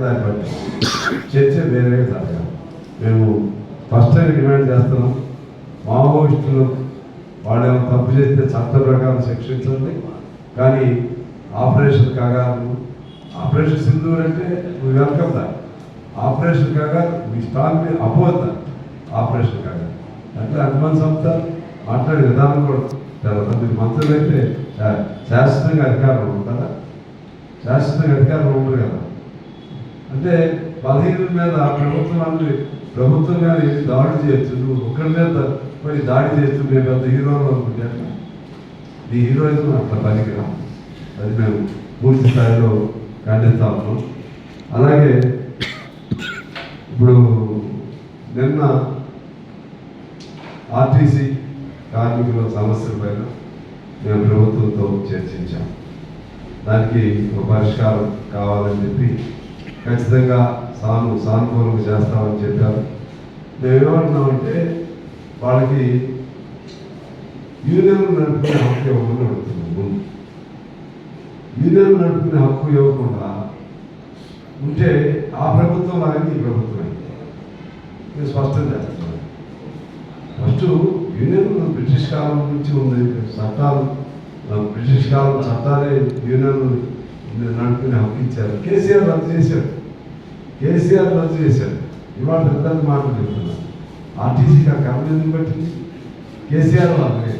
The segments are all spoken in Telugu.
దాన్ని బట్టి చర్చ వేరేగా జరగాలి మేము ఫస్ట్ టైం డిమాండ్ చేస్తున్నాం. మావోయిస్టులు వాళ్ళు ఏమైనా తప్పు చేస్తే చట్ట ప్రకారం శిక్షించండి. కానీ ఆపరేషన్ కాగా ఆపరేషన్ సింధూర్ అంటే వెల్కమ్ దా ఆపరేషన్ కాగా మీ స్టాక్ అపోజ్ దా ఆపరేషన్ కాగా అంటే హనుమాన్ సంస్థ మాట్లాడే విధానం కూడా చాలా మీరు మంత్రులు అయితే శా- శాశ్వతంగా అధికారం ఉంటుందా శాశ్వతంగా అధికారం ఉండదు కదా. అంటే బలహీనుల మీద ప్రభుత్వం అంటే ప్రభుత్వం కానీ దాడి చేయొచ్చు నువ్వు ఒకరి మీద మరి దాడి చేయొచ్చు మేము పెద్ద హీరోలు అనుకుంటాను నీ హీరోయిజం అట్లా పనికిరా అది మేము పూర్తి స్థాయిలో ఖండిస్తా ఉన్నాం. అలాగే ఇప్పుడు నిన్న ఆర్టీసీ కార్మికుల సమస్యల పైన మేము ప్రభుత్వంతో చర్చించాం. దానికి ఒక పరిష్కారం కావాలని చెప్పి ఖచ్చితంగా సాను సానుకూలంగా చేస్తామని చెప్పారు. మేము ఏమంటున్నామంటే వాళ్ళకి యూనియన్ నడుపుకునే హక్కు ఇవ్వకుండా అడుగుతున్నాం ముందు. యూనియన్ నడుపుకునే హక్కు ఇవ్వకుండా ఉంటే ఆ ప్రభుత్వం లాగానే ఈ ప్రభుత్వం అయింది. నేను స్పష్టం చేస్తున్నాను. ఫస్ట్ యూనియన్ బ్రిటిష్ కాలం నుంచి ఉంది చట్టాలు బ్రిటిష్ కాలం చట్టాలే యూనియన్ నడుపుకునే హక్కు ఇచ్చారు కేసీఆర్ రద్దు చేశారు కేసీఆర్ రద్దు చేశారు ఇవాళ పెద్ద మాట చెప్తున్నారు. ఆర్టీసీకి ఆ కర్మ ఎందుకు కేసీఆర్ వాళ్ళే.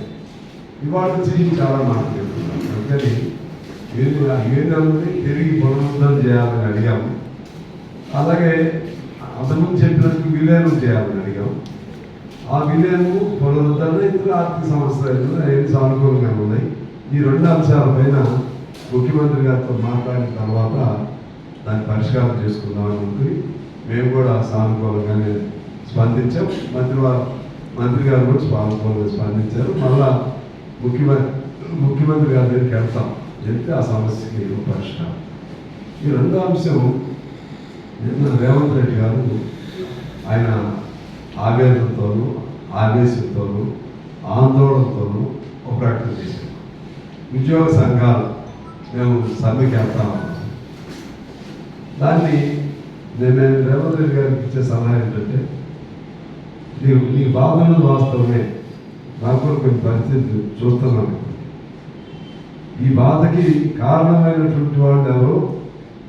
ఇవాళ వచ్చి చాలా మాట చెప్తున్నారు. అందుకని యూనియన్ యూనియన్ని తిరిగి పునరుద్ధరణ చేయాలని అడిగాము అలాగే అతను చెప్పినట్టు విలీనం చేయాలని అడిగాము ఆ విలీనము పునరుద్ధరణ ఇతర ఆర్థిక సంస్థ ఏమి సానుకూలంగా ఉన్నాయి. ఈ రెండు అంశాలపైన ముఖ్యమంత్రి గారితో మాట్లాడిన తర్వాత దాన్ని పరిష్కారం చేసుకుందాం అనుకుని మేము కూడా సానుకూలంగానే స్పందించాం. మంత్రి మంత్రి గారు కూడా సానుకూలంగా స్పందించారు. మళ్ళా ముఖ్యమంత్రి ముఖ్యమంత్రి గారి దగ్గరికి వెళ్తాం వెళ్తే ఆ సమస్యకి పరిష్కారం. ఈ రెండో అంశం నిన్న రేవంత్ రెడ్డి గారు ఆయన ఆవేదనతోనూ ఆవేశంతోనూ ఆందోళనతోనూ ఒక ప్రకటన చేశారు. ఉద్యోగ సంఘాలు మేము సమ్మెకి వెళ్తామన్నాం దాన్ని నేను రేవంత్ రెడ్డి గారికి ఇచ్చే సలహా ఏంటంటే నీవు నీ బాధలు వాస్తవమే. నాకు కూడా కొన్ని పరిస్థితులు చూస్తున్నాను. ఈ బాధకి కారణమైనటువంటి వాళ్ళు ఎవరో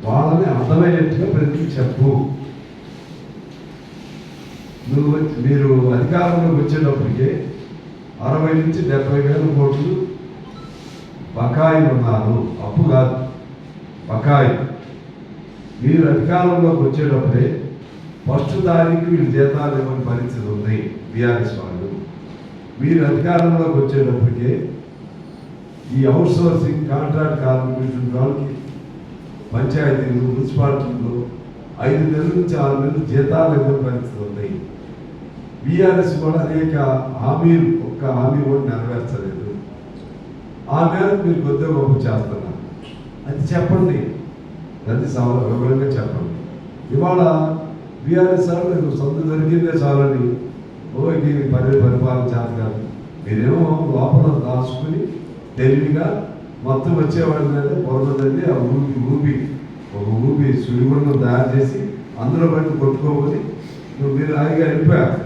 వాళ్ళని అర్థమయ్యేట్టుగా ప్రతి చెప్పు. నువ్వు మీరు అధికారంలోకి వచ్చేటప్పటికే అరవై నుంచి డెబ్బై వేల కోట్లు బకాయి ఉన్నారు అప్పు కాదు. బకాయి. మీరు అధికారంలోకి వచ్చేటప్పుడే ఫస్ట్ తారీఖు వీళ్ళు జీతాలు ఇవ్వని పరిస్థితి ఉంది బీఆర్ఎస్ వాళ్ళు. మీరు అధికారంలోకి వచ్చేటప్పటికే ఈ అవుట్ సోర్సింగ్ కాంట్రాక్ట్ కార్మికులు వాళ్ళకి పంచాయతీలు మున్సిపాలిటీలు ఐదు నెలల నుంచి ఆరు నెలలు జీతాలు ఇవ్వని పరిస్థితి ఉంది. బీఆర్ఎస్ కూడా అనేక హామీలు ఒక్క హామీ కూడా నెరవేర్చలేదు. ఆ మేరకు మీరు కొద్దిగా గొప్ప చేస్తున్నారు. అది చెప్పండి. అది చాలా వివరంగా చెప్పండి. ఇవాళ బీఆర్ఎస్ సార్ మీకు సొంత దొరికిందే చాలని ఓ దీనికి పరి పరిపాలన చేత మీరేమో లోపల దాచుకుని తెలివిగా మొత్తం వచ్చేవాడి మీద పొరదండి ఆ ఊపి ఊపి ఒక ఊపి సుడిగుండం తయారు చేసి అందులో బట్టి కొట్టుకోబోయి నువ్వు మీరు హాయిగా వెళ్ళిపోయారు